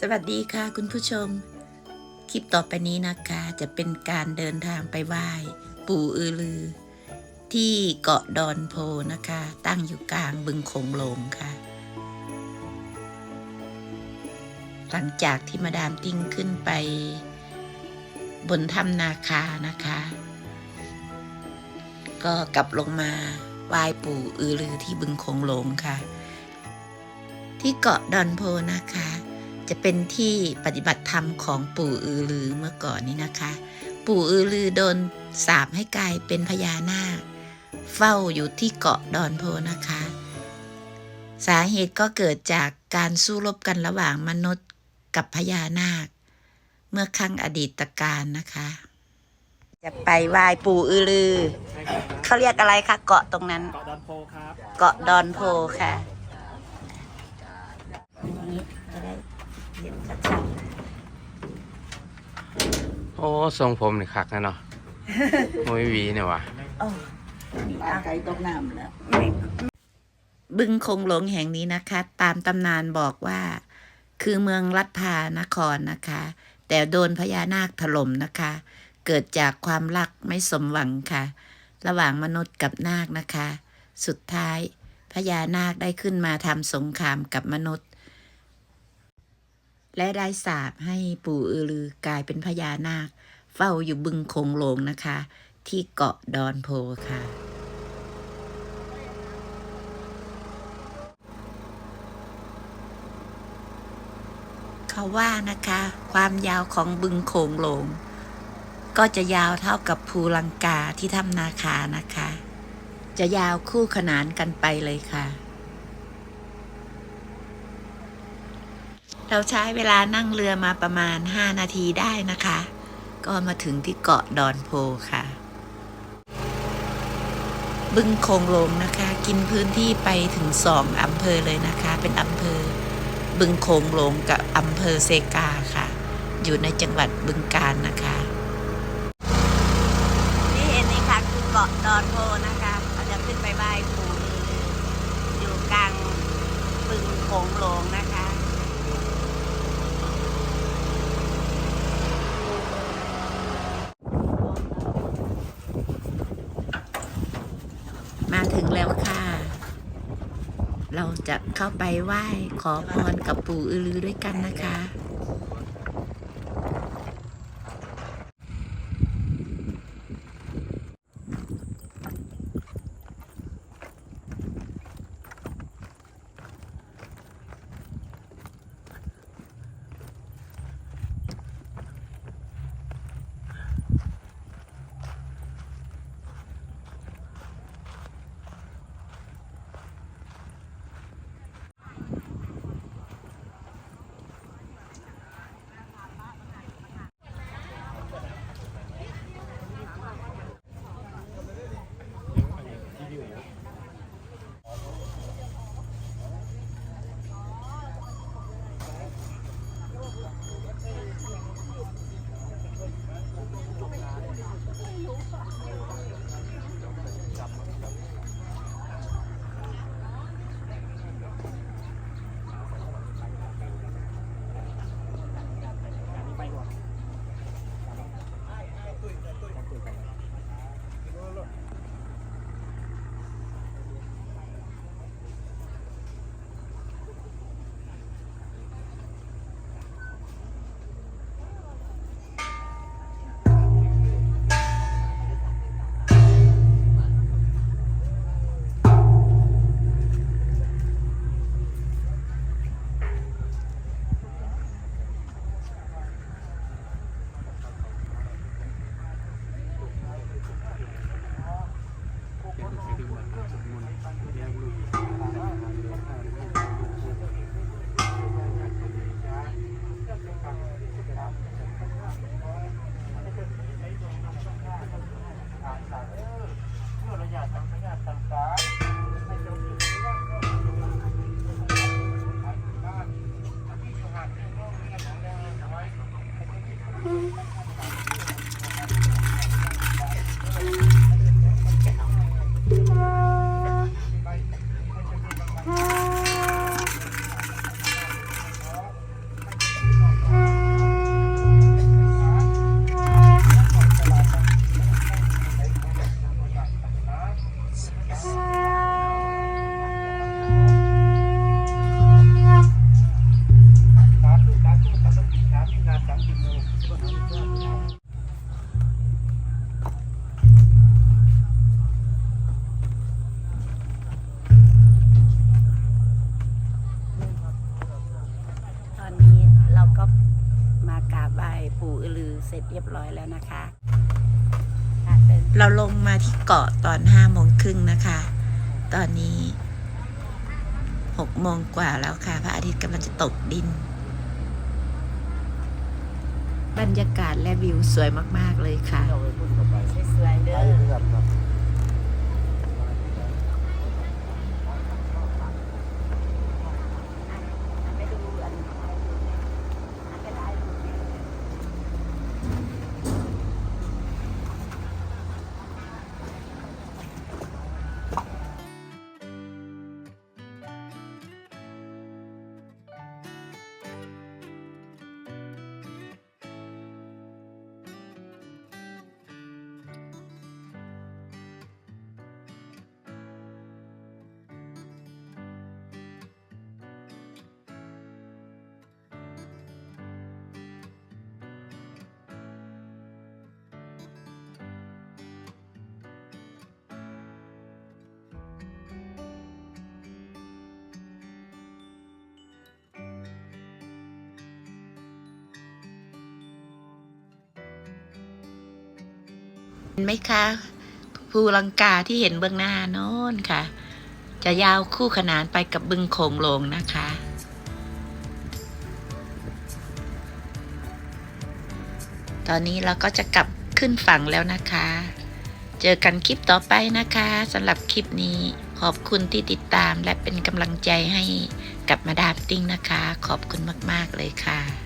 สวัสดีค่ะคุณผู้ชม คลิปต่อไปนี้นะคะจะเป็นการเดินทางไปไหว้ ปู่อือลือ ที่เกาะดอนโพนะคะ ตั้งอยู่กลางบึงโขงลงค่ะ หลังจากที่มาดามติ้งขึ้นไป บนถ้ำนาคานะคะ ก็กลับลงมาไหว้ปู่อือลือที่บึงโขงลงค่ะ ที่เกาะดอนโพนะคะ จะเป็นที่ปฏิบัติธรรมของปู่อือลือเมื่อก่อนนี้นะคะ ปู่อือลือโดนสาปให้กลายเป็นพญานาค เฝ้าอยู่ที่เกาะดอนโพนะคะ สาเหตุก็เกิดจากการสู้รบกันระหว่างมนุษย์กับพญานาค เมื่อครั้งอดีตการนะคะ จะไปไหว้ปู่อือลือใช่ครับเขาเรียกอะไรคะเกาะตรงนั้น เกาะดอนโพครับ เกาะดอนโพค่ะนี้จะได้ เห็นชัดโอ้ทรงผมนี่คักนะเนาะโอ้ยหวีเนี่ยวะๆโอ้ปลาไก่ตกน้ำแล้ว บึงคงหลงแห่งนี้นะคะ ตามตำนานบอกว่า คือเมืองรัฐพานครนะคะ แต่โดนพญานาคถล่มนะคะ เกิดจากความรักไม่สมหวังค่ะ ระหว่างมนุษย์กับนาคนะคะ สุดท้ายพญานาคได้ขึ้นมาทำสงครามกับมนุษย์ และได้สาปให้ปู่อือลือกลายเป็นพญานาค เฝ้าอยู่บึงคงหลงนะคะ ที่เกาะดอนโพค่ะ เขาว่านะคะ ความยาวของบึงโขงหลง ก็จะยาวเท่ากับภูลังกาที่ถ้ำนาคานะคะ จะยาวคู่ขนานกันไปเลยค่ะ เราใช้เวลานั่งเรือมาประมาณ 5 นาทีได้นะคะ ก็มาถึงที่เกาะดอนโพค่ะ บึงโขงหลงนะคะ กินพื้นที่ไปถึงสองอำเภอเลยนะคะ เป็นอำเภอ บึงโขงหลงกับอำเภอเซกาค่ะ อยู่ในจังหวัดบึงกาฬนะคะที่เห็นนี่ค่ะคือเกาะดอนโพนะคะเราจะขึ้นไปไหว้ปู่อือลือยู่กลางบึงโขงหลงนะคะ มาถึ งแล้วค่ะ เราจะเข้าไปไหว้ขอพรกับปู่อือลือด้วยกันนะคะ ญาติสังขยาติสังสาร ตอนนี้เราก็มากราบไหว้ปู่อือลือเสร็จเรียบร้อยแล้วนะคะเราลงมาที่เกาะตอนห้าโมงครึ่งนะคะ ตอนนี้หกโมงกว่าแล้วค่ะ พระอาทิตย์กำลังจะตกดิน บรรยากาศและวิวสวยมาก ๆ เลยค่ะ สวยเด้อ เห็นไหมคะภูลังกาที่เห็นเบื้องหน้าโน้นค่ะ จะยาวคู่ขนานไปกับบึงโขงลงนะคะตอนนี้เราก็จะกลับขึ้นฝั่งแล้วนะคะ เจอกันคลิปต่อไปนะคะสำหรับคลิปนี้ขอบคุณที่ติดตามและเป็นกำลังใจให้กับมาดามติ้งนะคะ ขอบคุณมาก ๆ เลยค่ะ